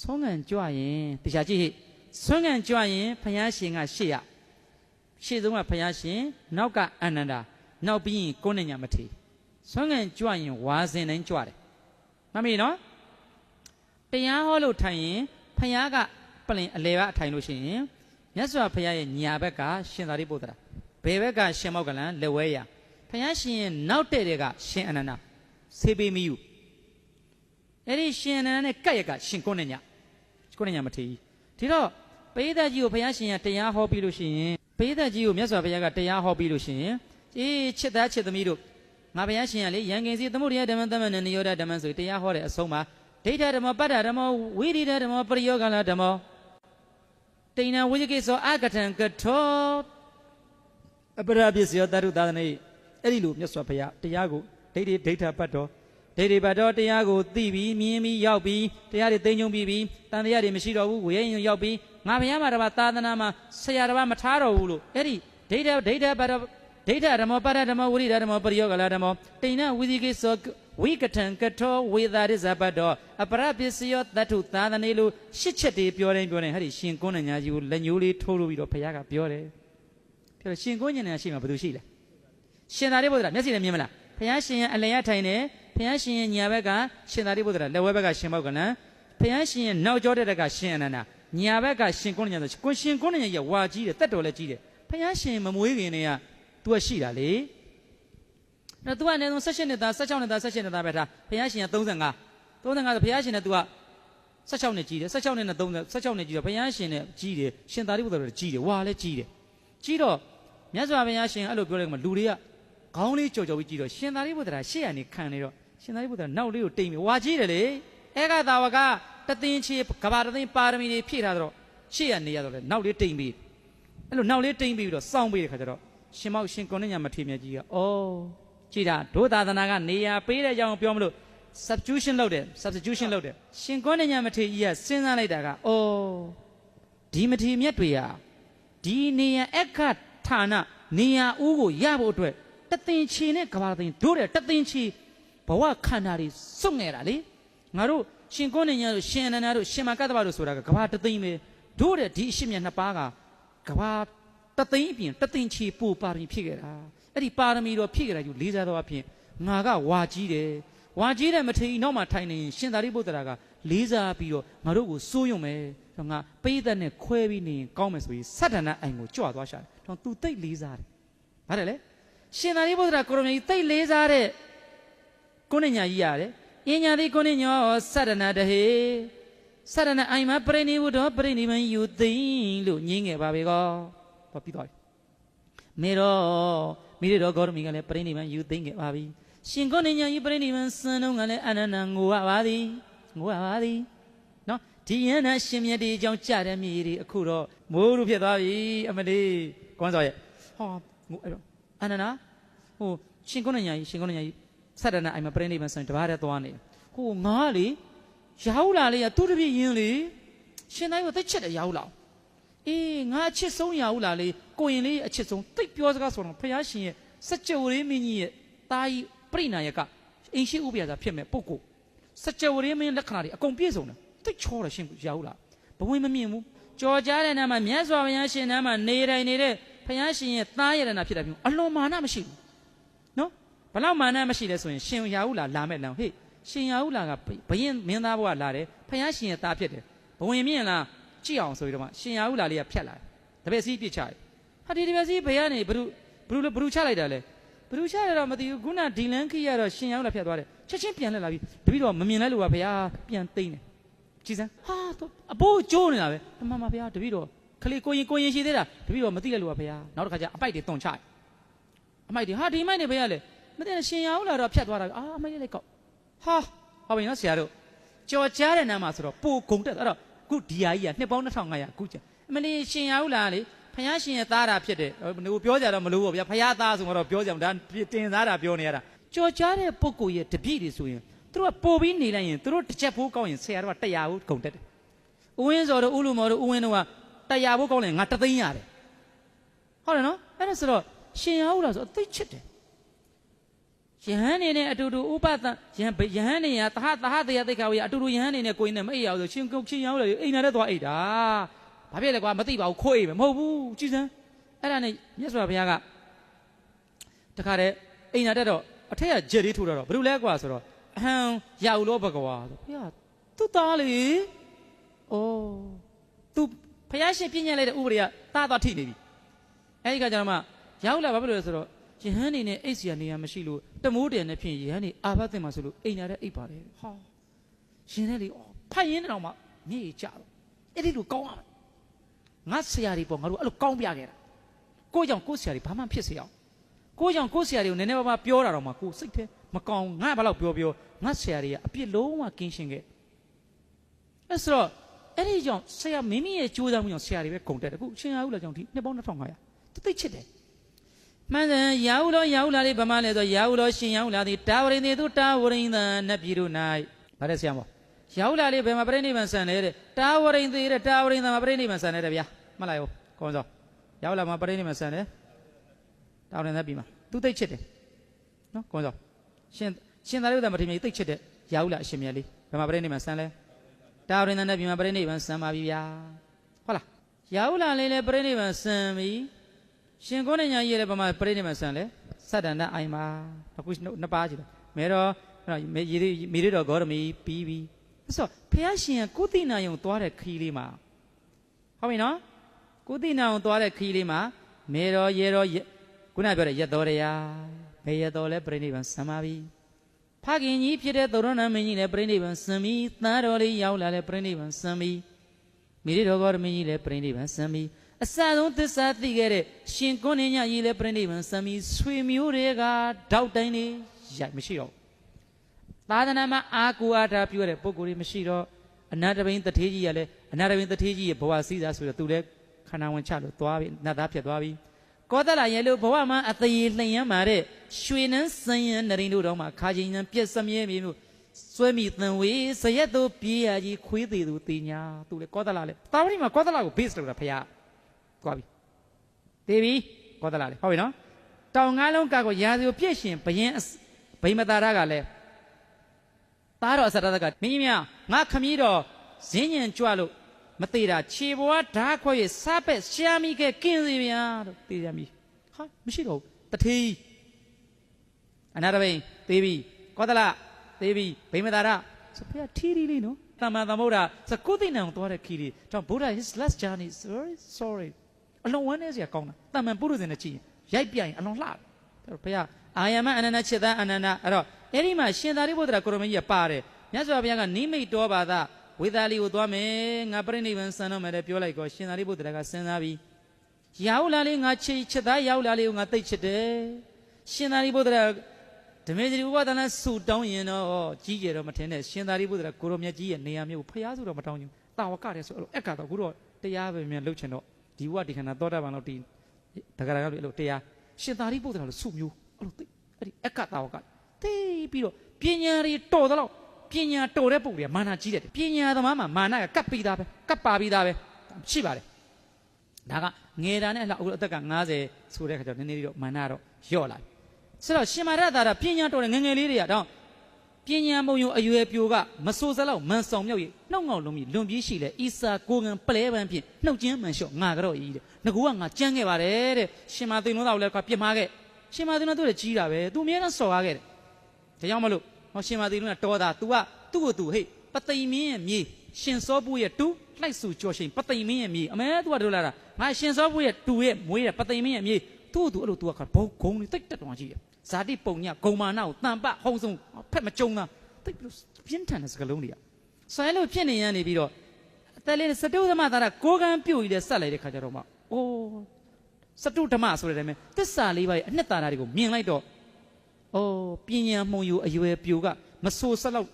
ဆွမ်းငံကြွရင်တရားကြည့်ဟိဆွမ်းငံကြွရင်ဘုရားရှင်ကရှေ့ရရှေ့ဆုံးကဘုရားရှင်နောက်ကအနန္ဒာနောက်ပြီးရင်ကိုးနဲ့ညာမထေဆွမ်းငံကြွရင်ဝါစင်တိုင်းကြွတယ်မမေ့နော်တရားဟောလို့ထိုင်ရင်ဘုရားကပလင်အလေကအထိုင်လို့ရှိရင်မြတ်စွာဘုရားရဲ့ညာဘက်ကရှင်သာရိပုတ္တရာဘယ်ဘက်ကရှင်မောက္ကလန်လက်ဝဲရဘုရားရှင်ရဲ့နောက်တဲ့တဲ့ကရှင်အနန္ဒာဆေးပေးမီယူအဲ့ဒီရှင်အနန္ဒာနဲ့ကပ်ရက်ကရှင်ကိုးနဲ့ညာ ကိုယ်နဲ့ညာမထီးဒီတော့ပိဋကကြီးကိုဘုရားရှင်ကတရားဟောပြီးလို့ရှိရင်ပိဋကကြီးကိုမြတ်စွာဘုရားကတရားဟောပြီးလို့ရှိရင်အေးချစ်သားချစ်သမီးတို့ငါဘုရားရှင်ကလေရန်ကင်စီသမုဒိယဓမ္မသမဏနိယောဒဓမ္မဆိုတရားဟောတဲ့အဆုံးမှာဒိဋ္ဌဓမ္မပတ္ထဓမ္မဝိရိဒဓမ္မပရိယောဂလဓမ္မတိဏဝိဇကိသောအကထံကထောအပရပစ္စယောတရုသာသနေအဲ့ဒီလိုမြတ်စွာဘုရားတရားကိုဒိဋ္ဌိဒိဋ္ဌပတ်တော် ဒိဋ္ဌိဘတ်တော်တရားကိုသိပြီးမြင်ပြီးရောက်ပြီးတရားတွေသိညုံပြီးပြီးတန်တရားတွေမရှိတော့ဘူးဝေရင်ရောက်ပြီးငါဘုရားမှာတပါသာသနာမှာဆရာတပါမထားတော့ဘူးလို့အဲ့ဒီဒိဋ္ဌဒိဋ္ဌဘတ်တော်ဒိဋ္ဌဓမ္မပရဓမ္မဝိရိဒဓမ္မပရိယောဂလာဓမ္မတိဏဝိဇိကိသောဝိကထံကထောဝေသာရိဇဘတ်တော်အပရပစ္စယောတတုသာသနေလို့ရှစ်ချက်တွေပြောတိုင်းပြောတိုင်းဟဲ့ဒီရှင်ကုန်းနဲ့ညာကြီးကိုလက်ညိုးလေးထိုးလို့ပြီးတော့ဘုရားကပြောတယ်ဒါတော့ရှင်ကုန်းညင်နဲ့ရှိမှာဘယ်သူရှိလဲရှင်သာရိပုတ္တရာမျက်စိနဲ့မြင်မလား ဘုရားရှင်ရဲ့အလယ်ရထိုင်တယ်ဘုရားရှင်ရဲ့ညာဘက်ကရှင်သာရိပုတ္တရာလက်ဝဲဘက်ကရှင်မောက္ကလန်ဘုရားရှင်ရဲ့နောက်ကျောတဲ့တက်ကရှင်အနန္ဒာညာဘက်ကရှင်ကုဏ္ဏညာဆိုကိုရှင်ကုဏ္ဏညာကြီးကဝါကြီးတယ်တက်တော်လည်းကြီးတယ်ဘုရားရှင်မမွေးခင်တည်းက तू ကရှိတာလေအဲ့ तू ကနေဆုံး16နှစ်သား16နှစ်သား16နှစ်သားပဲထားဘုရားရှင်က35 35ဆိုဘုရားရှင်နဲ့ तू က16နှစ်ကြီးတယ်16နှစ်နဲ့30 16နှစ်ကြီးတော့ဘုရားရှင်နဲ့ကြီးတယ်ရှင်သာရိပုတ္တရာလည်းကြီးတယ်ဝါလည်းကြီးတယ်ကြီးတော့မြတ်စွာဘုရားရှင်အဲ့လိုပြောလိုက်မှလူတွေက ခေါင်းလေးကြော်ကြော်ပြီးကြည့်တော့ရှင်သာရိပုတ္တရာရှေ့ကနေခံနေတော့ရှင်သာရိပုတ္တရာနောက်လေးကိုတိမ်ပြီးဝါကြီးတယ်လေအဲကသာဝကတသိန်းချေကဘာတသိန်းပါရမီတွေဖြည့်ထားတော့ရှေ့ကနေရတော့လေနောက်လေးတိမ်ပြီးအဲ့လိုနောက်လေးတိမ်ပြီးတော့စောင်းပြီးတဲ့ခါကျတော့ရှင်မောက်ရှင်ကွန်ညမထေမြတ်ကြီးကဩကြည်တာဒုသာသနာကနေရာပေးတဲ့အကြောင်းပြောမလို့ substitution လုပ်တယ် substitution လုပ်တယ်ရှင်ကွန်ညမထေကြီးကစဉ်းစားလိုက်တာကဩဒီမထေမြတ်တွေဟာဒီနေရာအခဌာနနေရာဦးကိုရဖို့အတွက် တသင်ချီနဲ့ကဘာသိန်းတို့တဲ့တသင်ချီဘဝခန္ဓာတွေစွန့်ငယ်တာလေငါတို့ရှင်ကုန်းနေညာတို့ရှင်အနန္ဒာတို့ရှင်မကတ္တဗတို့ဆိုတာကကဘာတသိန်းပဲတို့တဲ့ဒီအရှိမြတ်နှစ်ပါးကကဘာတသိန်းအပြင်တသင်ချီပူပါရမီဖြစ်ခဲ့တာအဲ့ဒီပါရမီတော့ဖြစ်ခဲ့တာယူလေးစားတော့အပြင်ငါကဝါကြီးတယ်ဝါကြီးတဲ့မထေရီနောက်မှာထိုင်နေရင်ရှင်သာရိပုတ္တရာကလေးစားပြီးတော့ငါတို့ကိုစိုးရုံမယ်ဆိုငါပိဋကတ်နဲ့ခွဲပြီးနေရင်ကောင်းမယ်ဆိုပြီးစတ္တနာအိမ်ကိုကြွသွားရှာတယ်တော့သူတိတ်လေးစားတယ်ဗါတယ်လေ ရှင်သာရိပုတ္တရာကိုရမကြီးတိတ်လေးစားတဲ့ကိုဏညာကြီးရတယ်။အညာတိကိုဏညောသရဏတဟေသရဏအိမ်မှာပြိဋိဝုဒ္ဓပရိနိဗ္ဗာန်ယူသိမ့်လို့ညင်းငယ်ပါပဲကော။ဘာပြီးသွားပြီ။မေရောမိရတော်ဂေါရမီကလည်းပြိနိဗ္ဗာန်ယူသိမ့်ခဲ့ပါပြီ။ရှင်ကိုဏညာကြီးပြိနိဗ္ဗာန်စံတော့ကလည်းအနန္တငိုရပါသည်။ငိုရပါသည်။နော်ဒီယန္နာရှင်မြတ်ဒီအကြောင်းကြတဲ့မြေတွေအခုတော့မိုးလူဖြစ်သွားပြီအမလေးကွမ်းစော်ရဲ့ဟောငိုအဲ့တော့ အနန္ဒာဟိုရှင်ကုဏညာကြီးရှင်ကုဏညာကြီးဆတ္တနာအိမ်မှာပြိဋိဘံဆိုရင်တပါးတည်းသွားနေဟိုငါလေရာဟုလာလေးကသူ့တပြည့်ရင်းလေရှင်တိုင်းကိုသိချက်တယ်ရာဟုလာအေးငါအချစ်ဆုံးရာဟုလာလေးကိုရင်လေးအချစ်ဆုံးသိပ်ပြောစကားဆိုတော့ဖះရှင်ရဲ့စကြဝဠာမင်းကြီးရဲ့တာကြီးပြိနာယကအင်ရှိဥပ္ပယသာဖြစ်မဲ့ပုဂ္ဂိုလ်စကြဝဠာမင်းလက္ခဏာတွေအကုန်ပြည့်စုံတယ်သိပ်ချောတယ်ရှင်ရာဟုလာဘဝင်မမြင်ဘူးကြော်ကြားတဲ့နာမှာမြတ်စွာဘုရားရှင်နာမှာနေတိုင်းနေတဲ့ ဖယားရှင်ရဲ့သားရတနာဖြစ်တာမျိုးအလွန်မာနမရှိဘူးနော်ဘလောက်မာနမရှိလဲဆိုရင်ရှင်ရာဟုလာလာမဲ့လမ်းဟေ့ရှင်ရာဟုလာကဘယင်မင်းသားဘဝလာတယ်ဖယားရှင်ရဲ့သားဖြစ်တယ်ဘဝင်မြင့်လားကြည့်အောင်ဆိုပြီးတော့မှရှင်ရာဟုလာလေးကဖြတ်လာတယ်တပည့်စီးပြစ်ချတယ်ဟာဒီတပည့်စီးဘယ်ကနေဘ누구ဘ누구ဘ누구ချလိုက်တာလဲဘ누구ချရတော့မသိဘူးခုနဒီလန်ခိရတော့ရှင်ရာဟုလာဖြတ်သွားတယ်ချက်ချင်းပြန်လက်လာပြီးတပည့်တော်မမြင်လိုက်လို့ပါဘုရားပြန်သိမ့်တယ်ကြည်စမ်းဟာတော့အဘိုးကျိုးနေတာပဲအမှန်ပါဘုရားတပည့်တော် ခလေးကိုရင်ကိုရင်ရှိသေးတာတပည့်တော်မသိလိုက်လို့ပါဗျာနောက်တစ်ခါကျအပိုက်တွေတုံချတယ်အမိုက်တွေဟာဒီမိုက်တွေဘယ်ရလဲမသိနဲ့ရှင်ရအောင်လာတော့ဖြတ်သွားတာအာအမိုက်လေးကောက်ဟာဟောပြီနော်ဆရာတို့ကြော်ကြားတဲ့နာမှာဆိုတော့ပိုဂုံတက်အဲ့တော့ခုဒီယာကြီးကနှစ်ပေါင်း2500အခုကျအမလေးရှင်ရအောင်လာလေဖယားရှင်ရဲ့သားတာဖြစ်တယ်ဟိုပြောကြတော့မလို့ပေါ့ဗျာဖယားသားဆိုတော့ပြောကြမှာဒါတင်သားတာပြောနေရတာကြော်ကြားတဲ့ပုဂ္ဂိုလ်ရဲ့တပည့်တွေဆိုရင်သူတို့ကပို့ပြီးနေလိုက်ရင်သူတို့တစ်ချက်ဖိုးကောင်းရင်ဆရာတို့ကတရားဖို့ဂုံတက်တယ်ဥဝင်းစော်တို့ဥလူမော်တို့ဥဝင်းတို့က တရားဖို့ကောင်းလဲငါတသိန်းရတယ်ဟုတ်တယ်နော်အဲ့ဒါဆိုတော့ရှင်ရဟုတ်လားဆိုအသိချစ်တယ်ယဟန်နေနဲ့အတူတူဥပဒယဟန်ယဟန်နေရသဟသဟတရားသိက္ခာဝေယအတူတူယဟန်နေနဲ့ကိုင်းနဲ့မအိပ်ရအောင်ဆိုရှင်ကုတ်ချင်းရောက်လေအိမ်နာတဲ့သွားအိပ်တာဘာဖြစ်လဲကွာမသိပါဘူးခိုးအိပ်မယ်မဟုတ်ဘူးကြည်စမ်းအဲ့ဒါနဲ့မြတ်စွာဘုရားကတခါတည်းအိမ်နာတက်တော့အထက်ကဂျယ်လေးထိုးတော့ဘယ်လိုလဲကွာဆိုတော့အဟံရအောင်လို့ဘကွာဆိုဘုရားသူ့သားလေဩသူ ဘုရားရှင်ပြည့်ညက်လိုက်တဲ့ဥပဒေကတားသွားထိနေပြီအဲ့ဒီကကျတော့မှရောက်လာဘာဖြစ်လို့လဲဆိုတော့ယဟန်နေနဲ့အိတ်စီရနေရမရှိလို့တမိုးတယ်နဲ့ဖြင့်ယဟန်နေအာဘတ်တင်မှာဆိုလို့အိမ်နာတဲ့အိတ်ပါတယ်ဟာရှင်နဲ့လေဩဖတ်ရင်းတော့မှမြေကြီးကြတော့အဲ့ဒီလိုကောင်းရမယ်ငါဆရာကြီးပေါ့ငါတို့အဲ့လိုကောင်းပြခဲ့တာကိုကြောင့်ကိုဆရာကြီးဘာမှဖြစ်စေအောင်ကိုကြောင့်ကိုဆရာကြီးကိုနည်းနည်းပါးပါးပြောတာတော့မှကိုစိတ်ထဲမကောင်းငါဘာလို့ပြောပြောငါဆရာကြီးကအပြစ်လုံးဝကင်းရှင်းခဲ့အဲ့ဆိုတော့ အဲ့ဒီကြောင့်ဆရာမိမိရဲ့ကြိုးစားမှုကြောင့်ဆရာတွေပဲဂုံတက်တယ်အခုရှင်ရဟုလာကြောင့်ဒီနှစ်ပေါင်း2500သူသိချစ်တယ်မှန်တယ်ရာဟုလောရာဟုလာလေးဗမာလဲဆိုရာဟုလောရှင်ရာဟုလာသည်တာဝရိန်သည်သူတာဝရိန်သံနတ်ပြည်တို့၌ဗါတဲ့ဆရာမောရာဟုလာလေးဘယ်မှာပြိဋိဘံဆန်လဲတဲ့တာဝရိန်သည်တဲ့တာဝရိန်သံမှာပြိဋိဘံဆန်လဲတဲ့ဗျာမှတ်လိုက်ဟုတ်ကောင်းစောရာဟုလာမှာပြိဋိဘံဆန်တယ်တာဝရိန်သံပြည်မှာသူသိချစ်တယ်နော်ကောင်းစောရှင်ရှင်သာရိပုတ္တမထေရကြီးသိချစ်တဲ့ရာဟုလာအရှင်မြတ်လေးဘယ်မှာပြိဋိဘံဆန်လဲ တာဝရိန္ဒနဲ့ပြည်မှာပြိဋိဘံစံပါပြီဗျာဟုတ်လားရာဟုလာလေးလည်းပြိဋိဘံစံပြီရှင်ကိုနေညာကြီးလည်းဗမာပြိဋိဘံစံလဲစတ္တန္တအိုင်ပါအခုနှစ်ပါးကြည့်တော့မဲတော်မေရီမေရီတော်ဂေါရမီပြီးပြီဆိုဖះရှင်ကကုသိနာယုံသွားတဲ့ခီးလေးမှာဟုတ်ပြီနော်ကုသိနာယုံသွားတဲ့ခီးလေးမှာမေတော်ရေတော်ခုနပြောတဲ့ရက်တော်တရားဘယ်ရက်တော်လဲပြိဋိဘံစံပါပြီ ဖခင်ကြီးဖြစ်တဲ့သောရဏမင်းကြီးလည်းပြိဋိဘံစံပြီးသားတော်လေးရောက်လာလည်းပြိဋိဘံစံပြီးမိရိတော်ဂေါရမင်းကြီးလည်းပြိဋိဘံစံပြီးအစဆုံးသစ္စာသိခဲ့တဲ့ရှင်ကွန်းနေညကြီးလည်းပြိဋိဘံစံပြီးဆွေမျိုးတွေကတောက်တိုင်းလေးရိုက်မရှိတော့သာသနာမှာအာကူအားထားပြုရတဲ့ပုံကိုယ်တွေမရှိတော့အနာတပိန်တထေးကြီးကလည်းအနာတပိန်တထေးကြီးရဲ့ဘဝစည်းစားဆိုတော့သူလည်းခန္ဓာဝင်ချလို့သွားပြီနတ်သားဖြစ်သွားပြီ ကောသလရဲ့လို့ဘဝမှာအသေးလှိမ်ရမ်းမာတဲ့ရွှေနှန်းစံရန်နရိန်တို့တော့မှခါချင်းနှံပြက်စမြဲမြေမျိုးစွဲမိတန်ဝေးဇရက်တို့ပြေးရကြီးခွေးသေးသူတင်ညာသူလေကောသလလေတာဝတိမှာကောသလကို base လုပ်တာဖရားသွားပြီတေးပြီကောသလလေဟုတ်ပြီနော်တောင်ငါးလုံးကကိုရာဇီကိုပြည့်ရှင်ဘယင်းဗိမတာရကလည်းသားတော်အစရတကမင်းကြီးများငါခမည်းတော်ဇင်းညံကြွလို့ မသေးတာခြေဘွားဓာခွဲရစားပက်ရှာမိခဲ့ကင်းစီဗျာလို့သိကြပြီဟာမရှိတော့ဘူးတထေးအနာရဘိန်သေးပြီကောသလသေးပြီဗိမတာရဆိုဖေထီရီလေးနော်တမန်သမုဒ္ဒစကုသိဏံကိုသွားတဲ့ခီရီတော့ဗုဒ္ဓ his last journey is very sorry အလွန်ဝမ်းနည်းစရာကောင်းတာတမန်ပုရုဇဉ်နဲ့ကြည့်ရင်ရိုက်ပြရင်အလွန်လှတယ်ဖေအာယမအနန္တချစ်သားအနန္တအဲ့တော့အဲ့ဒီမှာရှင်သာရိပုတ္တရာကိုရမကြီးကပါတယ်မြတ်စွာဘုရားကနိမိတ်တော်ပါသာ ဝေသာလီကိုသွားမယ်ငါပြိဋိဘံစံတော့မယ်တဲ့ပြောလိုက်ကောရှင်သာရိပုတ္တရာကစဉ်းစားပြီးရောက်လာလေးငါချစ်ချစ်သားရောက်လာလေးကိုငါသိချစ်တယ်ရှင်သာရိပုတ္တရာဓမေဇရီဥပဒနာစုတောင်းရင်တော့ကြီးကျယ်တော့မထင်နဲ့ရှင်သာရိပုတ္တရာကိုရောမြတ်ကြီးရဲ့နေရာမျိုးဖျားစုတော့မတောင်းဘူးတာဝကတဲ့ဆိုအဲ့လိုအက်ကတော့ခုတော့တရားပဲမြန်လှုပ်ချင်တော့ဒီဝဒီခန္ဓာသောတာပန်တော့ဒီတက္ကရာကလည်းအဲ့လိုတရားရှင်သာရိပုတ္တရာလို့စုမျိုးအဲ့လိုသိအဲ့ဒီအက်ကတာဝကသိပြီးတော့ပညာတွေတော်တော့ ပညာတော်တဲ့ပုံတွေကမာနကြီးတယ်ပညာသမားမှာမာနကကပ်ပြီးသားပဲကပ်ပါပြီးသားပဲရှိပါတယ်ဒါကငယ်တာနဲ့အခုအသက်က90ဆိုတဲ့ခါကျတော့နည်းနည်းလေးတော့မာနတော့လျော့လာပြီဆိုတော့ရှင်မာရတာကပညာတော်တဲ့ငငယ်လေးတွေကတော့ပညာမုံယုံအရွယ်ပြိုကမဆိုးစလောက်မန်ဆောင်မြောက်ရနှုတ်ငေါလုံးပြီးလွန်ပြေးရှိလေအီစာကိုကန်ပလဲပန်းဖြင့်နှုတ်ချင်းမှန်လျှော့ငါကတော့ဤတဲ့ငကူကငါကြမ်းခဲ့ပါတယ်တဲ့ရှင်မာသိန်းလုံးတော်လည်းကပြစ်မှားခဲ့ရှင်မာသိန်းလုံးတို့လည်းကြီးတာပဲသူအမြဲတမ်းစော်ကားခဲ့တယ်ဒါကြောင့်မလို့ ဟောရှင်မာသိန်းလုံးကတော်တာ तू ကသူ့ကိုသူဟေ့ပသိမ်မင်းရဲ့မြေရှင်စောပုရဲ့တူလှိုက်စုကြော်ရှင်ပသိမ်မင်းရဲ့မြေအမဲ तू ကတို့လာတာငါရှင်စောပုရဲ့တူရဲ့မွေးတဲ့ပသိမ်မင်းရဲ့မြေသူ့ကိုသူအဲ့လို तू ကဘုံဂုံတိတ်တက်တော်ကြီးတယ်ဇာတိပုံညဂုံမာနာကိုတန်ပဟုံဆုံးဖက်မကြုံတာတိတ်ပြီးပြင်းထန်တဲ့စကလုံးတွေကဆွဲလို့ဖြစ်နေရနေပြီးတော့အသက်လေးစတုဓမ္မသားကကိုကံပြုတ်ကြီးတဲ့ဆက်လိုက်တဲ့ခါကျတော့မှအိုးစတုဓမ္မဆိုတဲ့တည်းမဲ့တစ္ဆာလေးပါးရဲ့အနှစ်သာရတွေကိုမြင်လိုက်တော့အိုး ပညာမှုံယူအရွယ်ပြိုကမဆိုးဆက်လောက်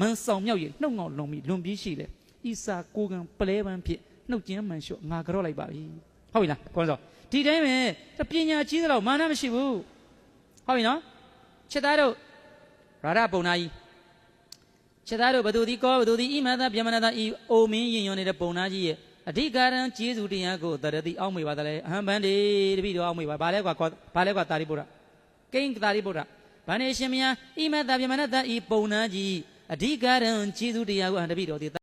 မန်ဆောင်မြောက်ရင်နှုတ်ငေါလုံပြီးလွန်ပြီးရှိလေဤစာကိုကံပလဲပန်းဖြစ်နှုတ်ကျင်းမှန်လျှော့ငါကြော့လိုက်ပါပြီဟုတ်ပြီလားကောင်းစောဒီတိုင်းပဲပညာကြီးသလောက်မာနမရှိဘူးဟုတ်ပြီနော်ချက်သားတို့ရာရပုံနာကြီးချက်သားတို့ဘသူဒီကောဘသူဒီဣမသာဗျမနတာဤအိုမင်းရင်ယွန်နေတဲ့ပုံနာကြီးရဲ့အဓိကရန်ကျေးဇူးတရားကိုတရတိအောက်မေပါတလဲအဟံဘန်ဒီတပိတော့အောက်မေပါဘာလဲကွာဘာလဲကွာတာရိပုတ္တကိန်းတာရိပုတ္တ ဗာနေရှင်မယဣမတဗြဟ္မဏတဤပုံနာကြီးအဓိကရံခြေသူတရားကိုအဟံတပိတော်သည်